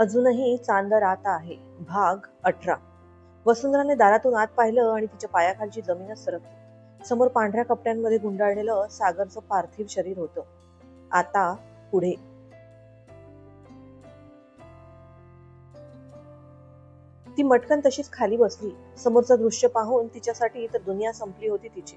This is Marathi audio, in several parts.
अजूनही चांद रात आहे. भाग अठरा. वसुंधराने दारातून आत पाहिलं आणि तिच्या पायाखालची जमीनच सरकली. समोर पांढऱ्या कपड्यांमध्ये गुंडाळलेलं सागरचं पार्थिव शरीर होतं. आता पुढे. ती मटकन तशीच खाली बसली. समोरचं दृश्य पाहून तिच्यासाठी तर दुनिया संपली होती तिची.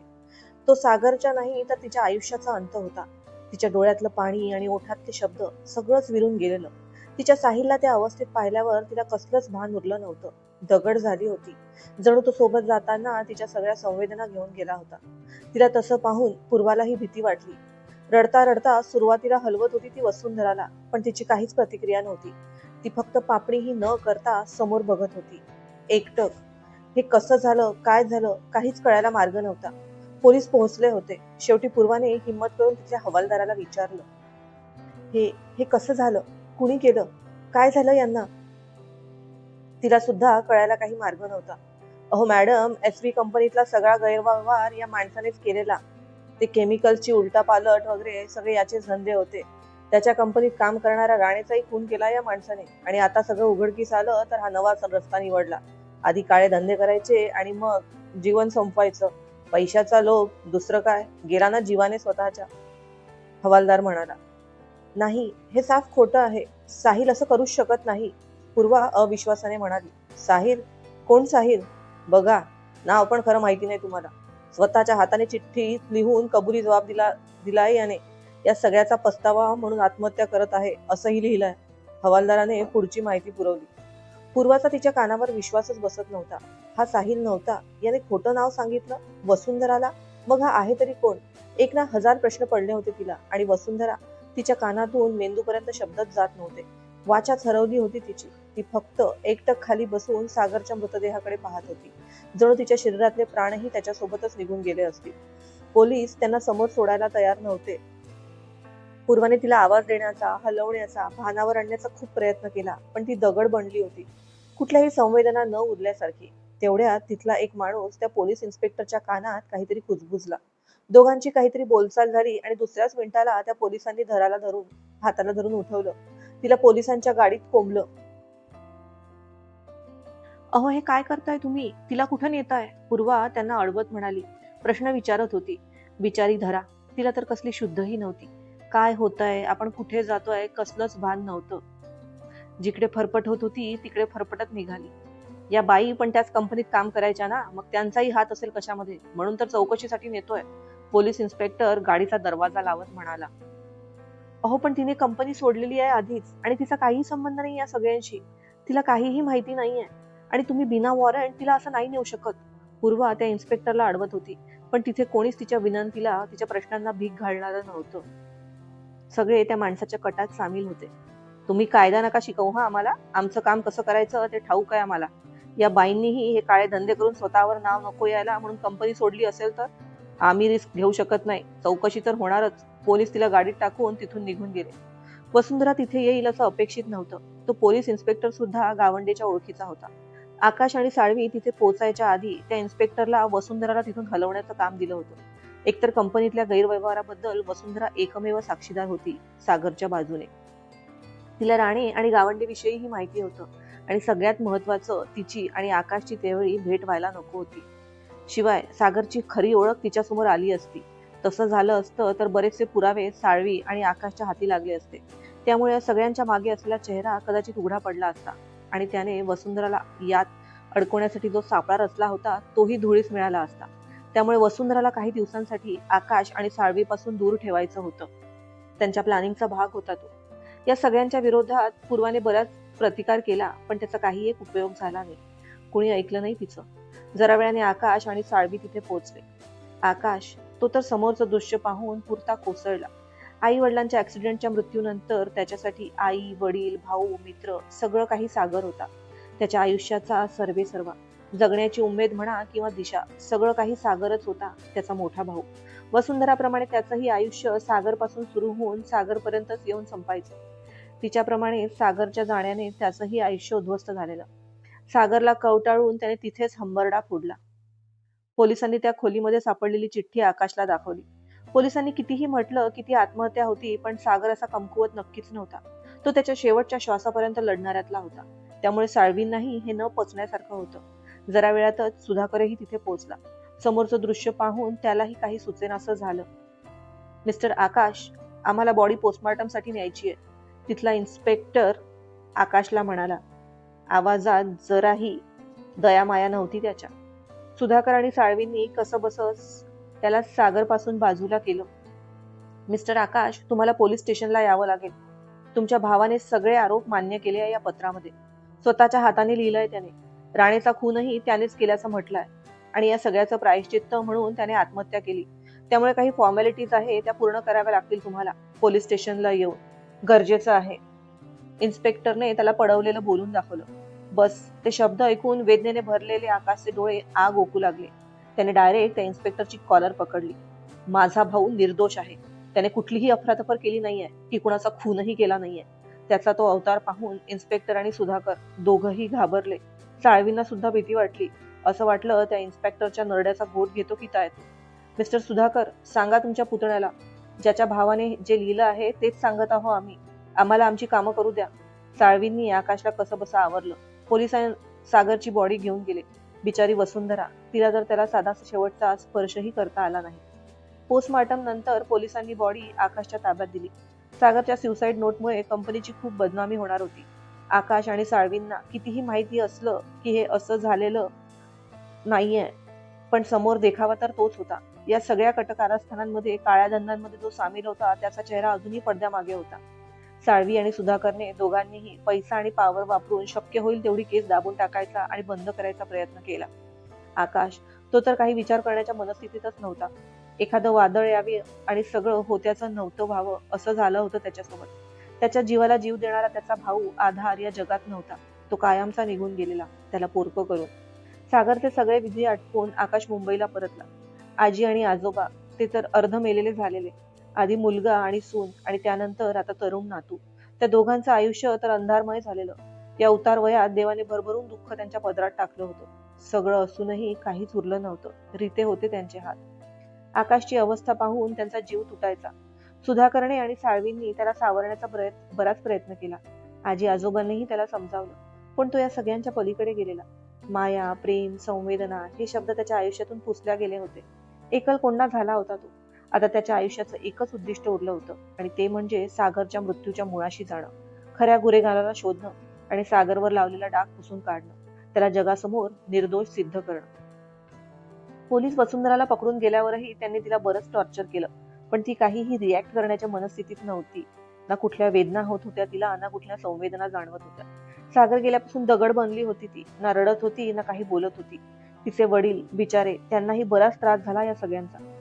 तो सागरच्या नाही तर तिच्या आयुष्याचा अंत होता. तिच्या डोळ्यातलं पाणी आणि ओठातले शब्द सगळंच विरून गेलेलं. तिच्या साहिलला त्या अवस्थेत पाहिल्यावर तिला कसलंच भान उरलं नव्हतं. दगड झाली होती. जणू तो सोबत जाताना तिच्या सगळ्या संवेदना घेऊन गेला होता. तिला तसं पाहून पूर्वालाही भीती वाटली. रडता रडता सुरुवातीला हलवत होती ती वसुंधराला पण तिची काहीच प्रतिक्रिया नव्हती. ती फक्त पापणीही न करता समोर बघत होती. एकटक हे कसं झालं? काय झालं? काहीच कळायला मार्ग नव्हता. पोलीस पोहोचले होते. शेवटी पूर्वाने हिंमत करून तिच्या हवालदाराला विचारलं हे हे कसं झालं? कुणी केलं? काय झालं यांना? तिला सुद्धा कळायला काही मार्ग नव्हता. अहो मॅडम एस बी कंपनीतला सगळा गैरव्यवहार या माणसानेच केलेला. ते केमिकलची उलटापालट वगैरे सगळे याचे धंदे होते. त्याच्या कंपनीत काम करणाऱ्या राणेचाही खून केला या माणसाने. आणि आता सगळं उघडकीस आलं तर हा नवा रस्ता निवडला. आधी काळे धंदे करायचे आणि मग जीवन संपवायचं. पैशाचा लोभ दुसरं काय? गेला ना जीवाने स्वतःच्या. हवालदार म्हणाला. नाही हे साफ खोटं आहे. साहिल असं करूच शकत नाही. पूर्वा अविश्वासाने म्हणाली साहिल कोण साहिल? बघा नाव पण खरं माहिती नाही तुम्हाला. स्वतःच्या हाताने चिठ्ठी लिहून कबुली जबाब दिला दिलाय याने. या सगळ्याचा पस्तावा म्हणून आत्महत्या करत आहे असंही लिहिलंय. हवालदाराने पुढची माहिती पुरवली. पूर्वाचा तिच्या कानावर विश्वासच बसत नव्हता. हा साहिल नव्हता. याने खोटं नाव सांगितलं? वसुंधराला? मग हा आहे तरी कोण? एक ना हजार प्रश्न पडले होते तिला. आणि वसुंधरा तिच्या कानातून मेंदूपर्यंत शब्दच जात नव्हते. वाचाच हरवली होती तिची. ती फक्त एकटक खाली बसून सागरच्या मृतदेहाकडे पाहत होती. जणू तिच्या शरीरातले प्राणही त्याच्यासोबतच निघून गेले असतील. पोलीस त्यांना समोर सोडायला तयार नव्हते. पूर्वाने तिला आवाज देण्याचा हलवण्याचा भानावर आणण्याचा खूप प्रयत्न केला पण ती दगड बनली होती. कुठल्याही संवेदना न उरल्यासारखी तेवढ्यात तिथला एक माणूस त्या पोलीस इन्स्पेक्टरच्या कानात काहीतरी कुजबुजला. दोघांची काहीतरी बोलचाल झाली आणि दुसऱ्याच मिनिटाला त्या पोलिसांनी धराला धरून हाताला धरून उठवलं. तिला पोलिसांच्या गाडीत कोंबलं. अहो हे काय करताय तुम्ही? तिला कुठं नेताय? पूर्वा त्यांना अडवत म्हणाली. प्रश्न विचारत होती. बिचारी धरा. तिला तर कसली शुद्धही नव्हती. काय होतंय? आपण कुठे जातोय? कसलंच भान नव्हतं. जिकडे फरफट होत होती तिकडे फरफटत निघाली. या बाई पण त्याच कंपनीत काम करायच्या ना? मग त्यांचाही हात असेल कशामध्ये? म्हणून तर चौकशीसाठी नेतोय. पोलीस इन्स्पेक्टर गाडीचा दरवाजा लावत म्हणाला अहो पण तिने कंपनी सोडलेली आहे आधीच आणि तिचा काहीही संबंध नाही या सगळ्यांशी. तिला काहीही माहिती नाहीये आणि तुम्ही बिना वॉरंट तिला असं नाही नेऊ शकत. पूर्वा त्या इन्स्पेक्टरला अडवत होती पण तिथे कोणीच तिच्या विनंतीला तिच्या प्रश्नांना भीक घालणारं नव्हतं. सगळे त्या माणसाच्या कटात सामील होते. तुम्ही कायदा नका शिकवू हा आम्हाला. आमचं काम कसं करायचं ते ठाऊक आहे आम्हाला. या बाईंनीही हे काळे धंदे करून स्वतःवर नाव नको यायला म्हणून कंपनी सोडली असेल तर आम्ही रिस्क घेऊ शकत नाही. चौकशी तर होणारच. पोलीस तिला गाडीत टाकून तिथून निघून गेले. वसुंधरा तिथे येईल असं अपेक्षित नव्हतं. तो पोलीस इन्स्पेक्टर सुद्धा गावंडेच्या ओळखीचा होता. आकाश आणि साळवी तिथे पोहोचायच्या आधी त्या इन्स्पेक्टरला वसुंधराला तिथून हलवण्याचं काम दिलं होतं. एकतर कंपनीतल्या गैरव्यवहाराबद्दल वसुंधरा एकमेव साक्षीदार होती सागरच्या बाजूने. तिला राणे आणि गावंडे ही माहिती होतं आणि सगळ्यात महत्वाचं तिची आणि आकाशची त्यावेळी भेट व्हायला नको होती. शिवाय सागरची खरी ओळख तिच्यासमोर आली असती. तसं झालं असतं तर बरेचसे पुरावे साळवी आणि आकाशच्या हाती लागले असते. त्यामुळे सगळ्यांच्या मागे असलेला चेहरा कदाचित उघडा पडला असता आणि त्याने वसुंधराला यात अडकवण्यासाठी जो सापळा रचला होता तोही धुळीस मिळाला असता. त्यामुळे वसुंधराला काही दिवसांसाठी आकाश आणि साळवीपासून दूर ठेवायचं होतं. त्यांच्या प्लॅनिंगचा भाग होता तो. या सगळ्यांच्या विरोधात पूर्वाने बराच प्रतिकार केला पण त्याचा काही एक उपयोग झाला नाही. कुणी ऐकलं नाही तिचं. जरा वेळाने आकाश आणि साळवी तिथे पोहोचले. आकाश तो तर समोरचं दृश्य पाहून पुरता कोसळला. आई वडिलांच्या ऍक्सिडेंटच्या मृत्यूनंतर त्याच्यासाठी आई वडील भाऊ मित्र सगळं काही सागर होता. त्याच्या आयुष्याचा सर्वे सर्वा. जगण्याची उमेद म्हणा किंवा दिशा सगळं काही सागरच होता त्याचा मोठा भाऊ. वसुंधराप्रमाणे त्याचंही आयुष्य सागरपासून सुरू होऊन सागरपर्यंतच येऊन संपायचं. तिच्याप्रमाणे सागरच्या जाण्याने त्याचंही आयुष्य उद्ध्वस्त झालेलं. सागरला कवटाळून त्याने तिथेच हंबरडा फोडला. पोलिसांनी त्या खोलीमध्ये सापडलेली चिठ्ठी आकाशला दाखवली. पोलिसांनी कितीही म्हटलं की ती आत्महत्या होती पण सागर असा कमकुवत नक्कीच नव्हता. तो त्याच्या शेवटच्या श्वासापर्यंत लढणाऱ्यातला होता. त्यामुळे साळवींनाही हे न पचण्यासारखं होतं. जरा वेळातच सुधाकरही तिथे पोहोचला. समोरचं दृश्य पाहून त्यालाही काही सुचेनासं झालं. मिस्टर आकाश आम्हाला बॉडी पोस्टमॉर्टमसाठी न्यायची आहे. तिथला इन्स्पेक्टर आकाशला म्हणाला आवाजात जराही दयामाया नव्हती त्याच्या. सुधाकर आणि साळवींनी कसं त्याला सागरपासून बाजूला केलं. मिस्टर आकाश तुम्हाला पोलीस स्टेशनला यावं लागेल. तुमच्या भावाने सगळे आरोप मान्य केले आहे या पत्रामध्ये. स्वतःच्या हाताने लिहिलंय त्याने. राणेचा खूनही त्यानेच केल्याचं म्हटलंय. आणि या सगळ्याचं प्रायश्चित्त म्हणून त्याने आत्महत्या केली. त्यामुळे काही फॉर्मॅलिटीज आहे त्या पूर्ण कराव्या लागतील तुम्हाला. पोलीस स्टेशनला येऊन. गरजेचं आहे. इन्स्पेक्टरने त्याला पडवलेलं बोलून दाखवलं. बस ते शब्द ऐकून वेदनेने भरलेले आकाशचे डोळे आग ओकू लागले. त्याने डायरेक्ट त्या इन्स्पेक्टरची कॉलर पकडली. माझा भाऊ निर्दोष आहे. त्याने कुठलीही अफरातफर केली नाहीये. की कुणाचा खूनही केला नाहीये. त्याचा तो अवतार पाहून इन्स्पेक्टर आणि सुधाकर दोघही घाबरले. साळवींना सुद्धा भीती वाटली. असं वाटलं त्या इन्स्पेक्टरच्या नरड्याचा घोट घेतो की काय मिस्टर सुधाकर सांगा तुमच्या पुतण्याला. ज्याच्या भावाने जे लिहिलं आहे तेच सांगत आहो आम्ही. आम्हाला आमची कामं करू द्या. साळवींनी आकाशला कसं बसं आवरलं. पोलिसां सागरची बॉडी घेऊन गेले. बिचारी वसुंधरा तिला जर त्याला साधा शेवटचा स्पर्शही करता आला नाही. पोस्टमार्टम नंतर पोलिसांनी बॉडी आकाशच्या ताब्यात दिली. सागरच्या सुसाईड नोटमुळे कंपनीची खूप बदनामी होणार होती. आकाश आणि साळवींना कितीही माहिती असलं की हे असं झालेलं नाहीये पण समोर देखावा तर तोच होता. या सगळ्या कटकारस्थानांमध्ये काळ्या धंद्यांमध्ये जो सामील होता त्याचा चेहरा अजूनही पडद्यामागे होता. साळवी आणि सुधाकरने दोघांनीही पैसा आणि पावर वापरून शक्य होईल तेवढी केस दाबून टाकायचा आणि बंद करायचा प्रयत्न केला. आकाश तो तर काही विचार करण्याच्या मनस्थितीतच नव्हता. एखादं वादळ यावे आणि सगळं होत्याचं नव्हतं व्हावं असं झालं होतं त्याच्यासोबत. त्याच्या जीवाला जीव देणारा त्याचा भाऊ आधार या जगात नव्हता. तो कायमचा निघून गेलेला त्याला पोरकं करून. सागरचे सगळे विधी आटपून आकाश मुंबईला परतला. आजी आणि आजोबा ते तर अर्ध मेलेले झालेले. आधी मुलगा आणि सून आणि त्यानंतर आता तरुण नातू. त्या दोघांचं आयुष्य तर अंधारमय झालेलं. या उतार वयात देवाने भरभरून दुःख त्यांच्या पदरात टाकलं होतं. सगळं असूनही काहीच उरलं नव्हतं. रीते होते त्यांचे हात. आकाशची अवस्था पाहून त्यांचा जीव तुटायचा. सुधाकरणे आणि साळवींनी त्याला सावरण्याचा प्रयत्न बराच प्रयत्न केला. आजी आजोबांनीही त्याला समजावलं. पण तो या सगळ्यांच्या पलीकडे गेलेला. माया प्रेम संवेदना हे शब्द त्याच्या आयुष्यातून पुसल्या गेले होते. एकल कोंडा झाला होता तो. आता त्याच्या आयुष्याचं एकच उद्दिष्ट उरलं होतं. आणि ते म्हणजे सागरच्या मृत्यूच्या मुळाशी जाणं. खऱ्या गुन्हेगाराला शोधणं आणि सागरवर लावलेला डाग पुसून काढणं. त्याला जगासमोर निर्दोष सिद्ध करणं. पोलीस वसुंधराला पकडून गेल्यावरही त्यांनी तिला बरंच टॉर्चर केलं. पण ती काहीही रिॲक्ट करण्याच्या मनस्थितीत नव्हती. ना कुठल्या वेदना होत होत्या तिला ना कुठल्या संवेदना जाणवत होत्या. सागर गेल्यापासून दगड बनली होती ती. ना रडत होती ना काही बोलत होती. तिचे वडील बिचारे त्यांनाही बराच त्रास झाला या सगळ्यांचा.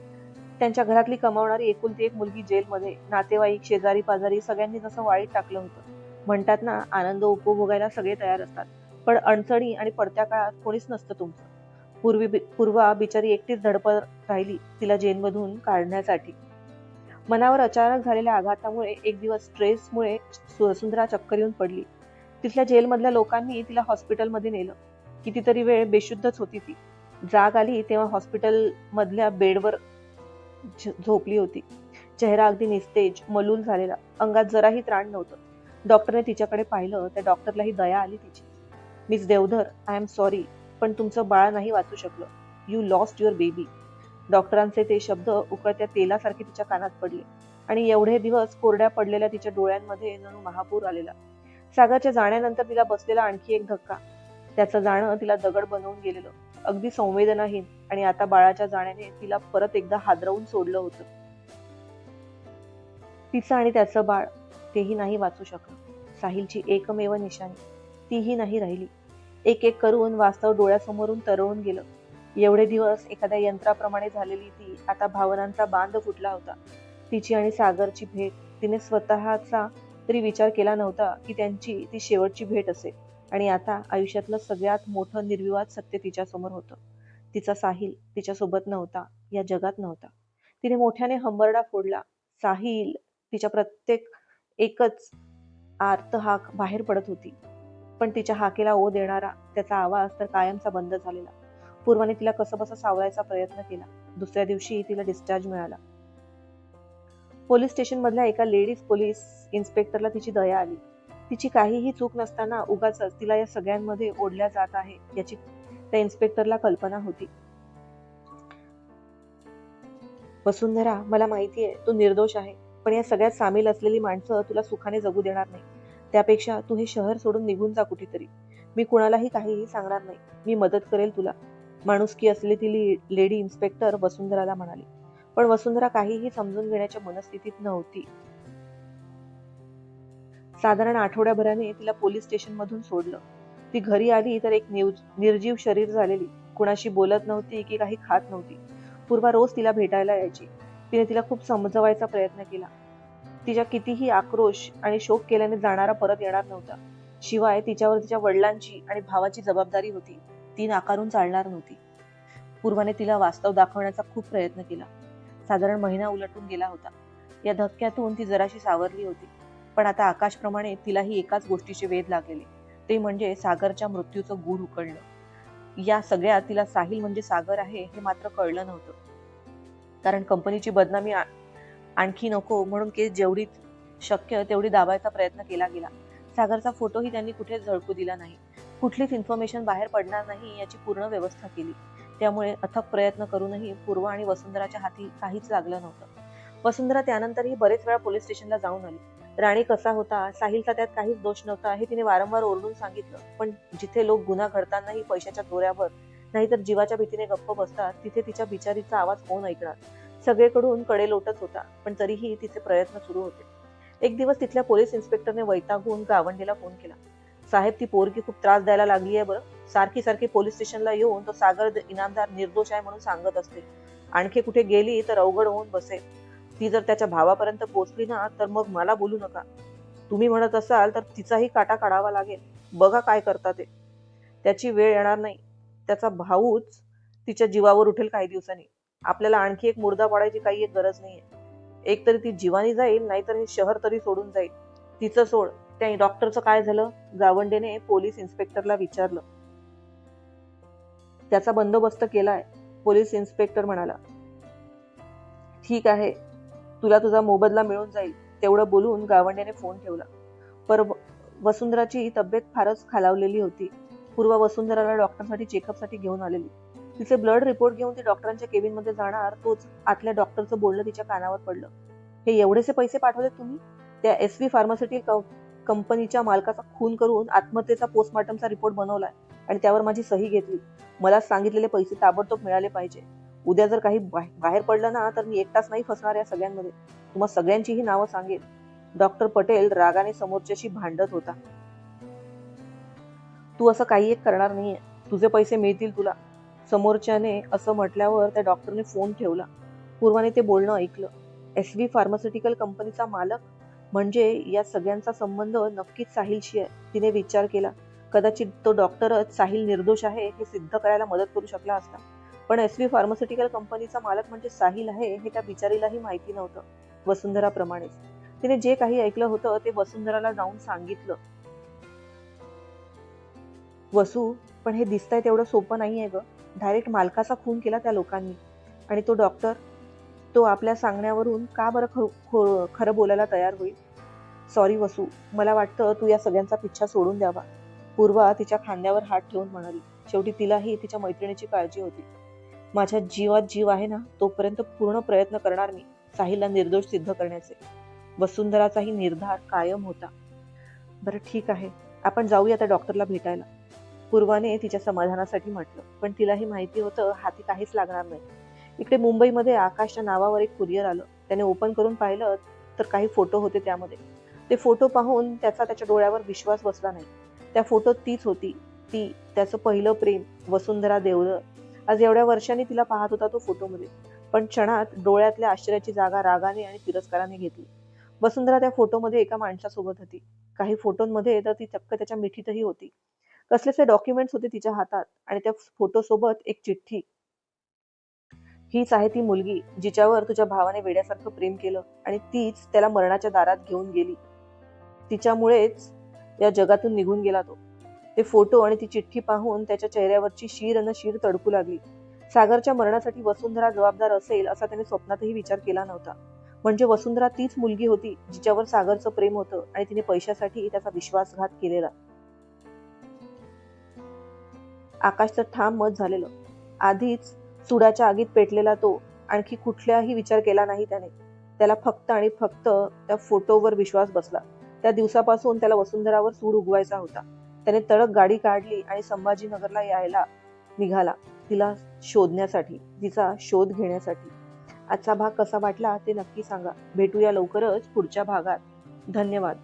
त्यांच्या घरातली कमावणारी एकुलती एक मुलगी जेलमध्ये नातेवाईक शेजारी पाजारी सगळ्यांनी जसं वाळीत टाकलं होतं. म्हणतात ना आनंद उपभोगायला सगळे तयार असतात. पण अडचणी आणि पडत्या काळात कोणीच नसतं तुमचं. पूर्वी पूर्वा बिचारी एकटीच धडपड राहिली तिला जेलमधून काढण्यासाठी. मनावर अचानक झालेल्या आघातामुळे एक दिवस स्ट्रेसमुळे वसुंधरा चक्कर येऊन पडली. तिथल्या जेलमधल्या लोकांनी तिला हॉस्पिटलमध्ये नेलं. कितीतरी वेळ बेशुद्धच होती ती. जाग आली तेव्हा हॉस्पिटल मधल्या बेडवर झोपली होती. चेहरा अगदी निस्तेज मलूल झालेला. अंगात जराही त्राण नव्हतं. डॉक्टरने तिच्याकडे पाहिलं त्या डॉक्टरलाही दया आली तिची. Miss Deodhar I am sorry पण तुमचं बाळ नाही वाचू शकलं. You lost your baby. डॉक्टरांचे ते शब्द उकळत्या तेलासारखे तिच्या कानात पडले आणि एवढे दिवस कोरड्या पडलेल्या तिच्या डोळ्यांमध्ये जणू महापूर आलेला. सागरच्या जाण्यानंतर तिला बसलेला आणखी एक धक्का. त्याचं जाणं तिला दगड बनवून गेलेलं. अगदी संवेदनाहीन आणि आता बाळाच्या जाण्याने तिला परत एकदा हादरवून सोडलं होतं. तिचं आणि त्याचं बाळ तेही नाही वाचू शकलं. साहिलची एकमेव निशाणी तीही नाही राहिली. एक एक करून वास्तव डोळ्यासमोरून तरळून गेलं. एवढे दिवस एखाद्या यंत्राप्रमाणे झालेली ती आता भावनांचा बांध फुटला होता. तिची आणि सागरची भेट तिने स्वतःचा तरी विचार केला नव्हता की त्यांची ती शेवटची भेट असेल. आणि आता आयुष्यातलं सगळ्यात मोठं निर्विवाद सत्य तिच्या समोर होतं. तिचा साहिल तिच्यासोबत नव्हता या जगात नव्हता. तिने मोठ्याने हंबरडा फोडला. साहिल तिच्या प्रत्येक एकच आर्त हाक बाहेर पडत होती. पण तिच्या हाकेला ओ देणारा त्याचा आवाज तर कायमचा बंद झालेला. पूर्वाने तिला कसं सावरायचा प्रयत्न केला. दुसऱ्या दिवशी तिला डिस्चार्ज मिळाला. पोलीस स्टेशन मधल्या एका लेडीज पोलीस इन्स्पेक्टरला तिची दया आली. तिची काहीही चूक नसताना उगाच तिला या सगळ्यांमध्ये ओढल्या जात आहे याची त्या इन्स्पेक्टरला कल्पना होती. वसुंधरा मला माहितीये तू निर्दोष आहे पण या सगळ्यात सामील असलेली माणसं तुला सुखाने जगू देणार नाही. त्यापेक्षा तू हे शहर सोडून निघून जा कुठेतरी. मी कुणालाही काहीही सांगणार नाही. मी मदत करेल तुला. माणुसकी असली ती लेडी इन्स्पेक्टर वसुंधराला म्हणाली. पण वसुंधरा काहीही समजून घेण्याच्या मनस्थितीत नव्हती. साधारण आठवड्याभराने तिला पोलीस स्टेशन मधून सोडलं. ती घरी आली तर एक निव- निर्जीव शरीर झालेली. कुणाशी बोलत नव्हती की काही खात नव्हती. पूर्वा रोज तिला भेटायला यायची. तिने तिला खूप समजवायचा प्रयत्न केला. तिच्या कितीही आक्रोश आणि शोक केल्याने जाणारा परत येणार नव्हता. शिवाय तिच्यावर तिच्या वडिलांची आणि भावाची जबाबदारी होती. ती नाकारून चालणार नव्हती. पूर्वाने तिला वास्तव दाखवण्याचा खूप प्रयत्न केला. साधारण महिना उलटून गेला होता. या धक्क्यातून ती जराशी सावरली होती. पण आता आकाशप्रमाणे तिलाही एकाच गोष्टीचे वेध लागलेले. ते म्हणजे सागरच्या मृत्यूचं गूढ उकळणं या सगळ्यात तिला साहिल म्हणजे सागर आहे हे मात्र कळलं नव्हतं. कारण कंपनीची बदनामी आणखी नको म्हणून केस जेवढी शक्य तेवढी दाबायचा प्रयत्न केला गेला. सागरचा फोटोही त्यांनी कुठेच झळकू दिला नाही. कुठलीच इन्फॉर्मेशन बाहेर पडणार नाही याची पूर्ण व्यवस्था केली. त्यामुळे अथक प्रयत्न करूनही पूर्व आणि वसुंधराच्या हाती काहीच लागलं नव्हतं. वसुंधरा त्यानंतरही बरेच वेळा पोलीस स्टेशनला जाऊन आली. राणी कसा होता साहिलचा त्यात काहीच दोष नव्हता हे तिने वारंवार ओरडून सांगितलं. पण जिथे लोक गुन्हा घडतानाही पैशाच्या दोऱ्यावर नाहीतर जीवाच्या भीतीने गप्प बसतात तिथे तिच्या बिचारीचा आवाज कोण ऐकणार? सगळीकडून कडे लोटत होता पण तरीही तिचे प्रयत्न सुरू होते. एक दिवस तिथल्या पोलीस इन्स्पेक्टरने वैतागून गावंडीला फोन केला. साहेब ती पोरगी खूप त्रास द्यायला लागली आहे बरं. सारखी सारखी पोलीस स्टेशनला येऊन तो सागर इनामदार निर्दोष आहे म्हणून सांगत असते. आणखी कुठे गेली तर अवघड होऊन बसेल. ती जर त्याच्या भावापर्यंत पोचली ना तर मग मला बोलू नका. तुम्ही म्हणत असाल तर तिचाही काटा काढावा लागेल. बघा काय करता ते. त्याची वेळ येणार नाही. त्याचा भाऊच तिच्या जीवावर उठेल काही दिवसांनी. आपल्याला आणखी एक मुर्दा पाडायची काही एक गरज नाहीये. एक तरी ती जीवानी जाईल नाहीतर हे शहर तरी सोडून जाईल. तिचं सोड. त्या डॉक्टरचं काय झालं? गावंडेने पोलीस इन्स्पेक्टरला विचारलं. त्याचा बंदोबस्त केलाय पोलीस इन्स्पेक्टर म्हणाला. ठीक आहे. तुला तुझा मोबदला मिळून जाईल तेवढं बोलून गावंड्याने फोन ठेवला. पर वसुंधराची तब्येत फारच खालावलेली होती. पूर्व वसुंधराला डॉक्टरसाठी चेकअपसाठी घेऊन आलेली. तिचे ब्लड रिपोर्ट घेऊन ती डॉक्टरांच्या केबिनमध्ये जाणार तोच आतल्या डॉक्टरचं बोलणं तिच्या कानावर पडलं. हे एवढेसे पैसे पाठवले तुम्ही? त्या एस व्ही फार्मास्युटिकल कंपनीच्या मालकाचा खून करून आत्महत्येचा पोस्टमॉर्टमचा रिपोर्ट बनवलाय आणि त्यावर माझी सही घेतली. मला सांगितलेले पैसे ताबडतोब मिळाले पाहिजे. उद्या जर काही बाहेर पडलं ना तर मी एकटाच नाही फसणार या सगळ्यांमध्ये. तुम्हा सगळ्यांचीही नावं सांगेल. डॉक्टर पटेल रागाने समोरच्याशी भांडत होता. तू असं काही एक करणार नाहीये. तुझे पैसे मिळतील तुला. समोरच्याने असं म्हटल्यावर त्या डॉक्टरने फोन ठेवला. पूर्वाने ते बोलणं ऐकलं. एस व्ही फार्मास्युटिकल कंपनीचा मालक म्हणजे या सगळ्यांचा संबंध नक्कीच साहिलशी आहे. तिने विचार केला. कदाचित तो डॉक्टरच साहिल निर्दोष आहे हे सिद्ध करायला मदत करू शकला असता. पण एस व्ही फार्मास्युटिकल कंपनीचा मालक म्हणजे साहिल आहे हे त्या बिचारीलाही माहिती नव्हतं वसुंधराप्रमाणेच. तिने जे काही ऐकलं होतं ते वसुंधराला जाऊन सांगितलं. वसू पण हे दिसतंय तेवढं सोपं नाही आहे ग. डायरेक्ट मालकाचा खून केला त्या लोकांनी. आणि तो डॉक्टर तो आपल्या सांगण्यावरून का बरं खर खो- खरं बोलायला तयार होईल? सॉरी वसू मला वाटतं तू या सगळ्यांचा पिच्छा सोडून द्यावा. पूर्वा तिच्या खांद्यावर हात ठेवून म्हणाली. शेवटी तिलाही तिच्या मैत्रिणीची काळजी होती. माझ्या जीवात जीव आहे ना तोपर्यंत पूर्ण प्रयत्न करणार मी साहिलला निर्दोष सिद्ध करण्याचे. वसुंधराचाही निर्धार कायम होता. बरं ठीक आहे. आपण जाऊया त्या डॉक्टरला भेटायला. पूर्वाने तिच्या समाधानासाठी म्हटलं पण तिलाही माहिती होतं हाती काहीच लागणार नाही. इकडे मुंबईमध्ये आकाशच्या नावावर एक कुरिअर आलं. त्याने ओपन करून पाहिलं तर काही फोटो होते त्यामध्ये. ते फोटो पाहून त्याचा त्याच्या डोळ्यावर विश्वास बसला नाही. त्या फोटोत तीच होती. ती त्याचं पहिलं प्रेम वसुंधरा देवधर आज एवढ्या वर्षांनी तिला पाहत होता तो फोटोमध्ये. पण क्षणात डोळ्यातल्या आश्चर्याची जागा रागाने आणि तिरस्काराने घेतली. वसुंधरा त्या फोटोमध्ये एका माणसासोबत होती. काही फोटोंमध्ये तर ती चक्क त्याच्या मिठीतही होती. कसलेसे डॉक्युमेंट्स होते तिच्या हातात आणि त्या फोटोसोबत एक चिठ्ठी. हीच आहे ती मुलगी जिच्यावर तुझ्या भावाने वेड्यासारखं प्रेम केलं आणि तीच त्याला मरणाच्या दारात घेऊन गेली. तिच्यामुळेच या जगातून निघून गेला तो. ते फोटो आणि ती चिठ्ठी पाहून त्याच्या चेहऱ्यावरची शीर न शीर तडकू लागली. सागरच्या मरणासाठी वसुंधरा जबाबदार असेल असा त्याने स्वप्नातही विचार केला नव्हता. म्हणजे वसुंधरा तीच मुलगी होती जिच्यावर सागरचं प्रेम होतं आणि तिने पैशासाठी त्याचा विश्वासघात केलेला. आकाशचं ठाम मत झालेलं. आधीच सुडाच्या आगीत पेटलेला तो आणखी कुठलाही विचार केला नाही त्याने. त्याला फक्त आणि फक्त त्या फोटोवर विश्वास बसला. त्या दिवसापासून त्याला वसुंधरावर सूड उगवायचा होता. त्याने तडक गाडी काढली आणि संभाजीनगरला यायला निघाला. तिला शोधण्यासाठी तिचा शोध घेण्यासाठी. आजचा भाग कसा वाटला ते नक्की सांगा. भेटूया लवकरच पुढच्या भागात. धन्यवाद.